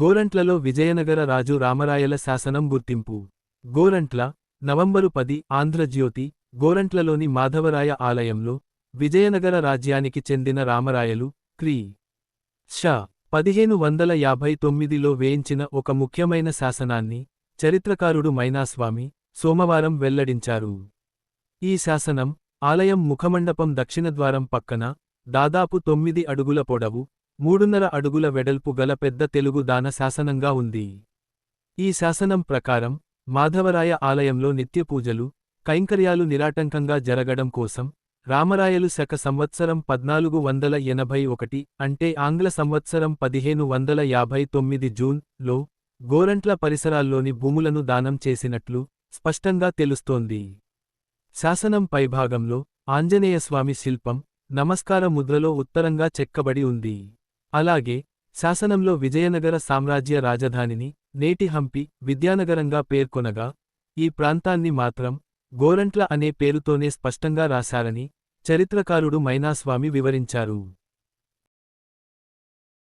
గోరంట్లలో విజయనగర రాజు రామరాయల శాసనం గుర్తింపు. గోరంట్ల నవంబరు పది ఆంధ్రజ్యోతి గోరంట్లలోని మాధవరాయ ఆలయంలో విజయనగర రాజ్యానికి చెందిన రామరాయలు క్రీ. ష. పదిహేను వందల యాభై తొమ్మిదిలో వేయించిన ఒక ముఖ్యమైన శాసనాన్ని చరిత్రకారుడు మైనాస్వామి సోమవారం వెల్లడించారు. ఈ శాసనం ఆలయం ముఖమండపం దక్షిణద్వారం పక్కన దాదాపు తొమ్మిది అడుగుల పొడవు మూడున్నర అడుగుల వెడల్పు గల పెద్ద తెలుగు దాన శాసనంగా ఉంది. ఈ శాసనం ప్రకారం మాధవరాయ ఆలయంలో నిత్యపూజలు కైంకర్యాలు నిరాటంకంగా జరగడం కోసం రామరాయలు శక సంవత్సరం పద్నాలుగు వందల ఎనభై ఒకటి అంటే ఆంగ్ల సంవత్సరం పదిహేను వందల యాభై తొమ్మిది జూన్లో గోరంట్ల పరిసరాల్లోని భూములను దానం చేసినట్లు స్పష్టంగా తెలుస్తోంది. శాసనం పైభాగంలో ఆంజనేయస్వామి శిల్పం నమస్కార ముద్రలో ఉత్తరంగా చెక్కబడి ఉంది. అలాగే శాసనంలో విజయనగర సామ్రాజ్య రాజధానిని నేటి హంపి విద్యానగరంగా పేర్కొనగా ఈ ప్రాంతాన్ని మాత్రం గోరంట్ల అనే పేరుతోనే స్పష్టంగా రాశారని చరిత్రకారుడు మైనాస్వామి వివరించారు.